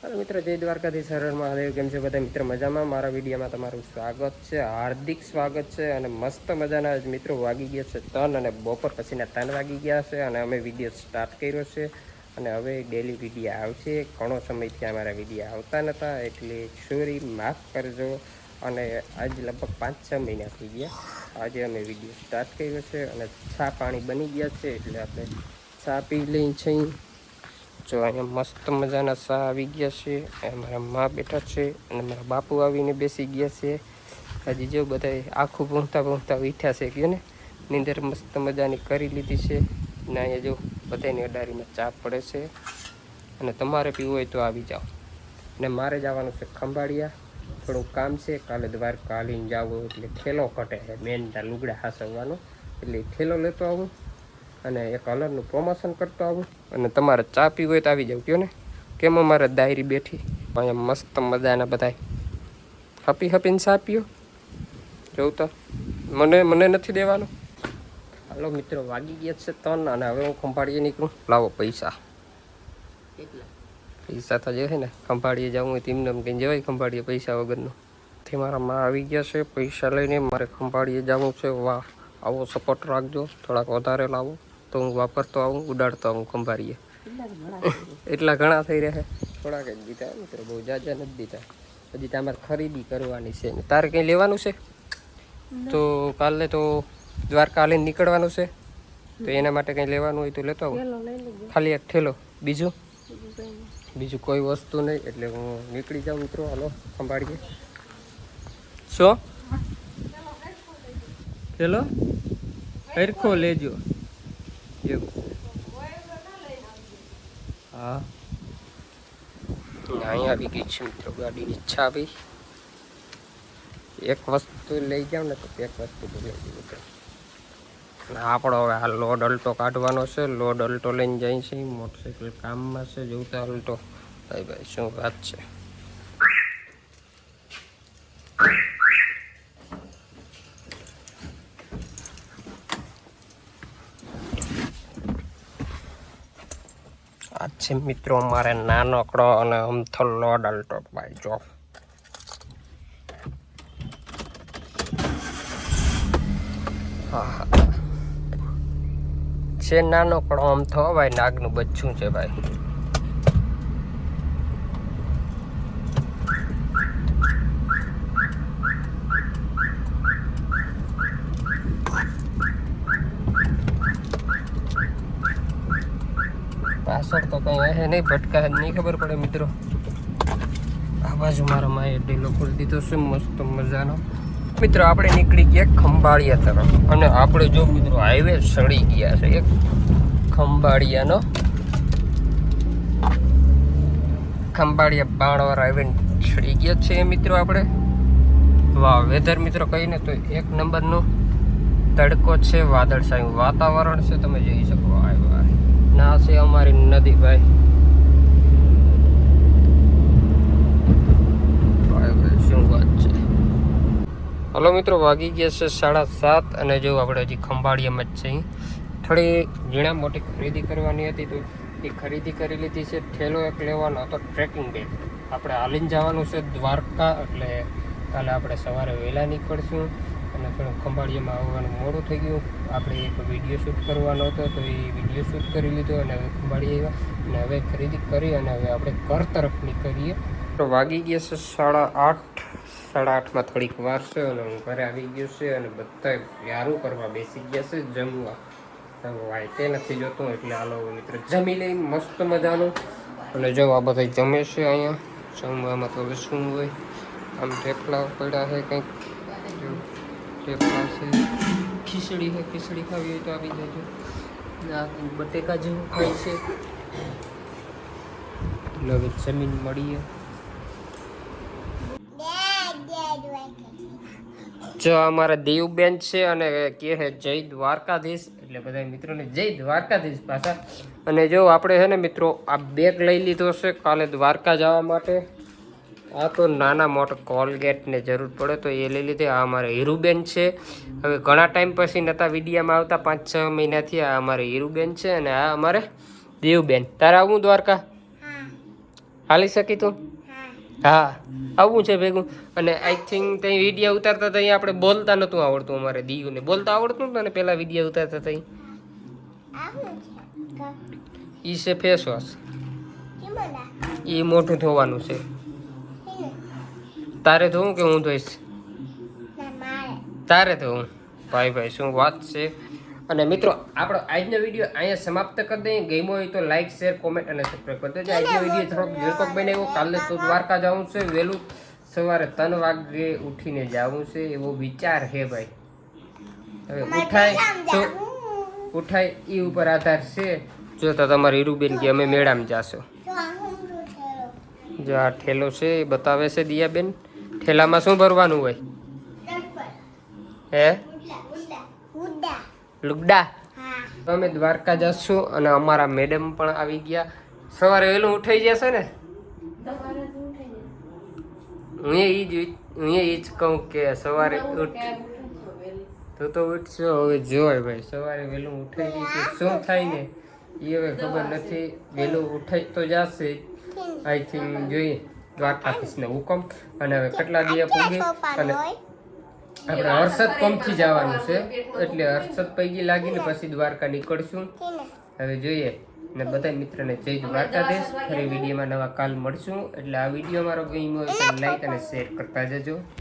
હાલો મિત્રો, જય દ્વારકાથી સરળ મહાદેવ. કેમ છે બધા? મિત્ર, મજામાં? મારા વિડીયોમાં તમારું સ્વાગત છે. હાર્દિક સ્વાગત છે અને મસ્ત મજાના મિત્રો વાગી ગયા છે ત્રણ અને બપોર પછીના ત્રણ વાગી ગયા છે અને અમે વીડિયો સ્ટાર્ટ કર્યો છે અને હવે ડેલી વીડિયો આવશે. ઘણો સમયથી અમારા વીડિયો આવતા નહોતા એટલે સોરી માફ કરજો. અને આજ લગભગ પાંચ છ મહિના થઈ ગયા. આજે અમે વીડિયો સ્ટાર્ટ કર્યો છે અને છા પાણી બની ગયા છે, એટલે આપણે છા પી લઈ છીએ જો અહીંયા મસ્ત મજાના સા આવી ગયા છે. અને મારા મા બેઠા છે અને મારા બાપુ આવીને બેસી ગયા છે. હજી જો બધા આખું ભૂંગતા પૂંઘતા ઉઠ્યા છે ગયો ને? નીંદર મસ્ત મજાની કરી લીધી છે અને અહીંયા જો બધાની અડારીમાં ચા પડે છે. અને તમારે પીવું હોય તો આવી જાઓ. ને મારે જવાનું છે ખંભાળિયા. થોડું કામ છે. કાલે દ્વારકા લઈને જાવ એટલે થેલો કટે છે. મેન લુગડા હાસવવાનો. એટલે થેલો લેતો આવું. અને એ કલરનું પ્રમોશન કરતો આવું. અને તમારે ચા પીવી હોય તો આવી જાવ કયો ને? કેમ અમારે ડાયરી બેઠી? અહીંયા મસ્ત મજાના બધા હપી હપીને ચા પીઓ. જોઉં તો. મને મને નથી દેવાનું. હાલો મિત્રો વાગી ગયા છે ત્રણ અને હવે હું ખંભાળીએ નીકળું. લાવો પૈસા. પૈસા તો જે છે ને ખંભાળીએ જવું હોય તેમને એમ કંઈ જવાય ખંભાળીએ પૈસા વગરનું. થી મારા માં આવી ગયા છે પૈસા લઈને મારે ખંભાળીએ જવું છે. વાહ આવો સપોર્ટ રાખજો. થોડાક વધારે લાવો. તો હું વાપરતો આવું ઉડાડતો આવું ખંભારીએ એટલા ઘણા થઈ રહ્યા. થોડાક જ દીધા મિત્રો બહુ જાજા નથી દીધા. હજી તમારે ખરીદી કરવાની છે. ને તારે કંઈ લેવાનું છે? તો કાલે તો દ્વારકા લઈને નીકળવાનું છે. તો એના માટે કંઈ લેવાનું હોય તો લેતો આવું. ખાલી એક ઠેલો. બીજું? બીજું કોઈ વસ્તુ નહીં એટલે હું નીકળી જાઉં મિત્રો. હાલો સંભાળીએ. શું? હેલો? હરખો લેજો. એવું હા. અહીંયા આવી ગઈ છે મિત્રો, ગાડીની ઈચ્છા આવી. એક વસ્તુ લઈ જાવ ને તો એક વસ્તુ લઈ આપણો હવે આ લોડ અલ્ટો કાઢવાનો છે, લોડ અલ્ટો લઈને જાય છે, મોટરસાઇકલ કામમાં છે, જોતા અલ્ટો. ભાઈ ભાઈ, શું વાત છે? આ છે મિત્રો, મારે નાનકડો અને અમથલ્લો લોડ અલ્ટો ભાઈ, જો. છે નાનકડો અમથો ભાઈ, નાગનું બચ્ચું છે, ભાઈ. પાછળ તો કઈ હે નહીં, ભટકા નહીં ખબર પડે મિત્રો. આ બાજુ મારા માએ ડેલો ખોલી દીધો છે, મસ્ત મજાનો. મિત્રો, આપણે નીકળી ગયા ખંભાળિયા તરફ. અને આપણે જો મિત્રો હાઈવે સડી ગયા છે, એક ખંભાળિયાનો. ખંભાળિયા બાણવાર હાઈવે સડી ગયા છે મિત્રો આપણે. વાહ વેધર મિત્રો કહીને તો એક નંબરનો તડકો છે, વાદળછાયું વાતાવરણ છે, તમે જોઈ શકો, આ ભાઈ ના છે અમારી નદી, ભાઈ. શું વાત છે? હલો મિત્રો, વાગી ગયા છે સાડા સાત અને જો આપણે હજી ખંભાળિયામાં જ છે થોડી ઝીણા મોટી ખરીદી કરવાની હતી તો એ ખરીદી કરી લીધી છે. ઠેલો એક લેવાનો હતો, ટ્રેકિંગ બેગ. આપણે હાલીને જવાનું છે દ્વારકા, એટલે કાલે આપણે સવારે વહેલા નીકળશું. અને થોડું ખંભાળિયામાં આવવાનું મોડું થઈ ગયું. આપણે એક વીડિયો શૂટ કરવાનો હતો, તો એ વીડિયો શૂટ કરી લીધો અને હવે ખંભાળી આવ્યા. અને હવે ખરીદી કરી અને હવે આપણે ઘર તરફ નીકળીએ. તો વાગી ગયા છે સાડા આઠ. સાડા આઠમાં થોડીક વાર છે અને હું ઘરે આવી ગયો છે અને બધા વ્યારું કરવા બેસી ગયા છે જમવા. વાંચે નથી જોતું, એટલે હાલો મિત્ર જમી લઈ, મસ્ત મજાનું. અને જો આ બધા જમે છે અહીંયા. જમવામાં તો હવે શું હોય, આમ થેપલા પડ્યા છે કંઈક. થેપલા છે. ખીચડી છે, ખીચડી ખાવી હોય તો આવી જજો આ બટેકા જેવું ખાય છે. એટલે હવે જમીન મળીએ. જો અમારા દેવબેન છે અને કે છે જય દ્વારકાધીશ. એટલે બધા મિત્રોને જય દ્વારકાધીશ પાછા. અને જો આપણે છે ને મિત્રો, આ બેગ લઈ લીધો છે કાલે દ્વારકા જવા માટે. આ તો નાના મોટા કોલગેટને જરૂર પડે તો એ લઈ લીધી. આ અમારે હીરુબેન છે. હવે ઘણા ટાઈમ પછી નતા વિડીયામાં આવતા પાંચ છ મહિનાથી આ અમારે હીરુબેન છે અને આ અમારે દેવબેન. તારે આવું દ્વારકા? હાલી શકી તું? હા. આવવું આવું છે ભેગું. અને આઈ થિંક ત્યાં વિડીયા ઉતારતા ત્યાં આપણે બોલતા નહોતું આવડતું અમારે દીયુને. બોલતા આવડતું નતું ને પેલા વિડીયા ઉતારતા ત્યાં ઈ છે ફેસ વોશ. એ મોટું થવાનું છે. તારે ધોવું કે હું ધોઈશ તારે ધોવું ભાઈ ભાઈ શું વાત છે? અને મિત્રો આપણો આજનો વીડિયો અહીંયા સમાપ્ત કરી દઈએ. ગમ્યો હોય તો લાઈક શેર કોમેન્ટ અને સબસ્ક્રાઈબ કરી દેજો. આજનો વીડિયો થોડોક ઝીણકોક બનાવ્યો કાલે તો દ્વારકા જવું છે. વહેલું સવારે ત્રણ વાગે ઉઠીને જવું છે. એવો વિચાર હે ભાઈ. હવે ઉઠાય તો ઉઠાય એ ઉપર આધાર છે. જો તો તમારી હીરુબેન કે અમે મેળામાં જાશો. જો આ ઠેલો છે એ બતાવે છે દિયાબેન. ઠેલામાં શું ભરવાનું હોય? હે? લુગડા? અમે દ્વારકા જશું અને અમારા મેડમ પણ આવી ગયા. સવારે વહેલું ઉઠાઈ જશે ને? હું એ જ હું એ જ કહું કે સવારે ઉઠ તો તો ઉઠશો હવે જોય ભાઈ સવારે વહેલું ઉઠાઈ જાય કે શું થાય ને? એ હવે ખબર નથી. વહેલું ઉઠાઈ તો જશે આઈ થિંક જોઈએ. દ્વારકાધીશને હુકમ અને હવે કેટલા દિવસ પૂગે અને આપણે હર્ષદ કોમથી જવાનું છે એટલે હર્ષદ પૈકી લાગીને પછી દ્વારકા નીકળશું. હવે જોઈએ. અને બધા મિત્રને જય દ્વારકાધીશ. ફરી વિડીયોમાં નવા કાલ મળશું. એટલે આ વીડિયો મારો ગમ્યો હોય તો લાઈક અને શેર કરતા જજો.